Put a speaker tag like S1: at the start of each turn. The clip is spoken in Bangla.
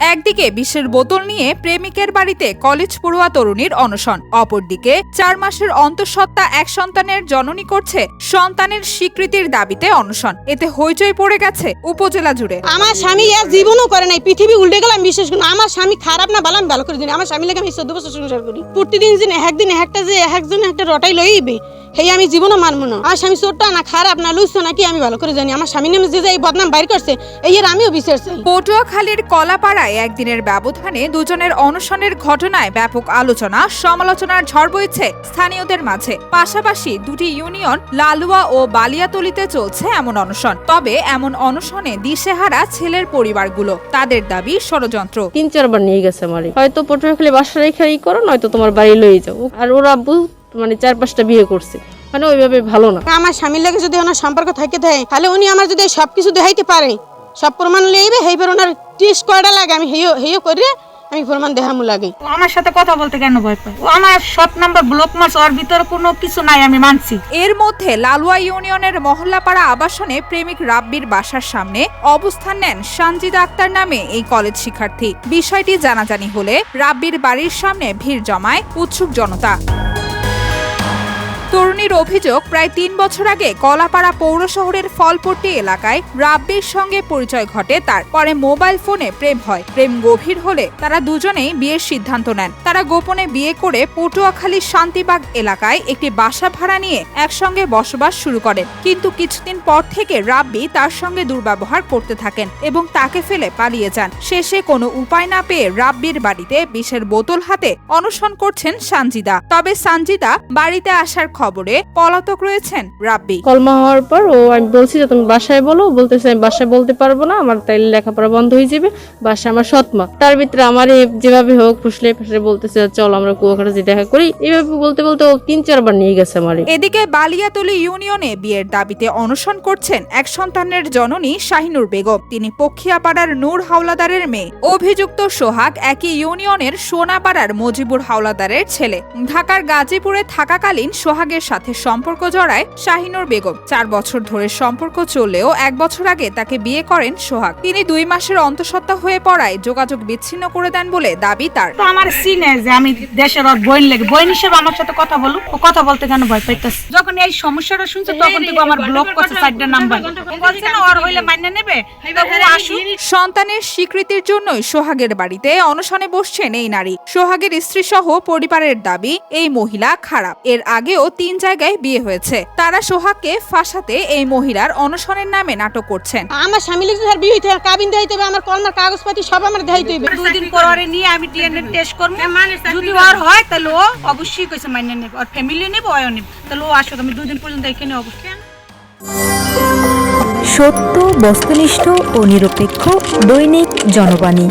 S1: একদিকে বিষের বোতল নিয়ে প্রেমিকের বাড়িতে কলেজ পড়ুয়া তরুণীর অনশন অপরদিকে চার মাসের অন্তঃসত্ত্বা এক সন্তানের জননী করছে সন্তানের স্বীকৃতির দাবিতে অনশন। এতে হইচই পড়ে গেছে উপজেলা জুড়ে।
S2: আমার স্বামী আর জীবনও করে নাই পৃথিবী উল্টে গেলাম বিশেষ করে আমার স্বামী খারাপ না ভালো আমি ভালো করে দিন আমার স্বামী লাগে আমি চোদ্দ বছর সংসার করি। প্রতিদিন যে একদিন একটা যে একজন একটা রটাই লইবে সেই আমি জীবনও মানবো না। আমার স্বামী চোরটা না খারাপ না লুইছো নাকি আমি ভালো করে জানি। আমার স্বামী নামে যে যে এই বদনাম বাইর করছে এই এর আমিও বিচার চাই।
S1: পটুয়াখালীর কলাপাড়ায় একদিনের ব্যবধানে দুজনের অনশনের ঘটনায় ব্যাপক আলোচনা সমালোচনার ঝড় বইছে স্থানীয়দের মাঝে। পাশাপাশি দুটি ইউনিয়ন লালুয়া ও বালিয়াতলিতে চলছে এমন অনশন। তবে এমন অনশনে দিশেহারা ছেলের পরিবারগুলো। তাদের দাবি ষড়যন্ত্র।
S3: তিন চারবার নিয়ে গেছে আমারে হয়তো পটুয়াখালী বাসা রেখে ই করো নয়তো তোমার বাড়ি লয়ে যাও। আর ওরা মানে চার পাঁচটা বিয়ে করছে। মানে ওইভাবে ভালো না।
S2: আমার স্বামীর লাগে যদি ওনার সম্পর্ক থাকে থাকে তাহলে উনি আমার যদি সবকিছু দেখাইতে পারে সব প্রমাণ লইবে সেইবার ওনার টেস্ট কয়টা লাগে আমি হেয় হেয় করে আমি প্রমাণ দেখামু লাগে।
S4: ও আমার সাথে কথা বলতে কেন ভয় পায়? ও আমার সব নাম্বার ব্লক মাস ওর ভিতরে কোনো কিছু নাই আমি মানছি।
S1: এর মধ্যে লালুয়া ইউনিয়নের মহল্লাপাড়া আবাসনে প্রেমিক রাব্বির বাসার সামনে অবস্থান নেন সানজিদা আক্তার নামে এই কলেজ শিক্ষার্থী। বিষয়টি জানাজানি হলে রাব্বির বাড়ির সামনে ভিড় জমায় উৎসুক জনতা। তরুণীর অভিযোগ, প্রায় তিন বছর আগে কলাপাড়া পৌর শহরের ফলপট্টি এলাকায় রাব্বির সঙ্গে পরিচয় ঘটে তার। পরে মোবাইল ফোনে প্রেম হয়। প্রেম গভীর হলে তারা দুজনেই বিয়ের সিদ্ধান্ত নেন। তারা গোপনে বিয়ে করে পটুয়াখালীর শান্তিবাগ এলাকায় একটি বাসা ভাড়া নিয়ে একসঙ্গে বসবাস শুরু করেন। কিন্তু কিছুদিন পর থেকে রাব্বি তার সঙ্গে দুর্ব্যবহার করতে থাকেন এবং তাকে ফেলে পালিয়ে যান। শেষে কোনো উপায় না পেয়ে রাব্বির বাড়িতে বিষের বোতল হাতে অনশন করছেন সানজিদা। তবে সানজিদা বাড়িতে আসার খবরে পলাতক রয়েছেন রাব্বি।
S3: কলমা হওয়ার পর ও আমি বলছি যে তুমি বাসায় বলো। বলতেছে আমি বাসায় বলতে পারব না। আমার তাইলে লেখাপড়া বন্ধ হয়ে যাবে। বাসা আমার সৎমা তার ভিতরে আমার যেভাবে হোক ফুসলে ফুসলে বলতেছে চল আমরা কুয়াকাটা যে দেখা করি। এইভাবে বলতে বলতে ও তিন চারবার নিয়ে গেছে আমারে।
S1: এদিকে বালিয়াতলি ইউনিয়নে বিয়ের দাবিতে অনশন করছেন এক সন্তানের জননী শাহিনুর বেগম। তিনি পক্ষিয়াপাড়ার নূর হাওলাদারের মেয়ে। অভিযুক্ত সোহাগ একই ইউনিয়নের সোনাপাড়ার মজিবুর হাওলাদারের ছেলে। ঢাকার গাজীপুরে থাকাকালীন সোহাগের সাথে সম্পর্ক জড়ায় শাহিনুর বেগম। চার বছর ধরে সম্পর্ক চললেও এক বছর আগে তাকে বিয়ে করেন সোহাগ। তিনি দুই মাসের অন্তঃসত্ত্বা হয়ে পড়ায় যোগাযোগ বিচ্ছিন্ন করে দেন বলে দাবি তার।
S4: তো আমার সিনে যে আমি দেশের ওর বোন লাগে বোন হিসেবে আমার সাথে কথা বলুক ও কথা বলতে কেন ভয় পাইতেছে? যখন এই সমস্যাটা শুনছে তখন থেকে আমার ব্লক করছে চারটা নাম্বার বলছে না ওর হইলে মান্য নেবে তো ও আসুক।
S1: সন্তানের স্বীকৃতির জন্যই সোহাগের বাড়িতে অনশনে বসছেন এই নারী। সোহাগের স্ত্রী সহ পরিবারের দাবি এই মহিলা খারাপ। এর আগেও তিন জায়গায় বিয়ে হয়েছে। তারা সোহাগকে ফাঁসাতে এই মহিলার অনশনের নামে নাটক করছেন।
S2: আমার স্বামী লাগে আর বিয়ে হইতে হবে, কাবিন দেখাইতে হবে আমার কলমার কাগজপাতি সব আমার দেখাইতে হইবে
S4: দুই দিন পর নিয়ে আমি ডিএনএ টেস্ট করব। যদি ওর হয় তাহলে ও অবশ্যই কইছে মান্য নেবে। ওর ফ্যামিলি নেবে ওও নেবে। তাহলে ও আসুক আমি দুই দিন পর্যন্ত এখানে অবশ্যই।
S5: সত্য বস্তুনিষ্ঠ ও নিরপেক্ষ দৈনিক জনবাণী।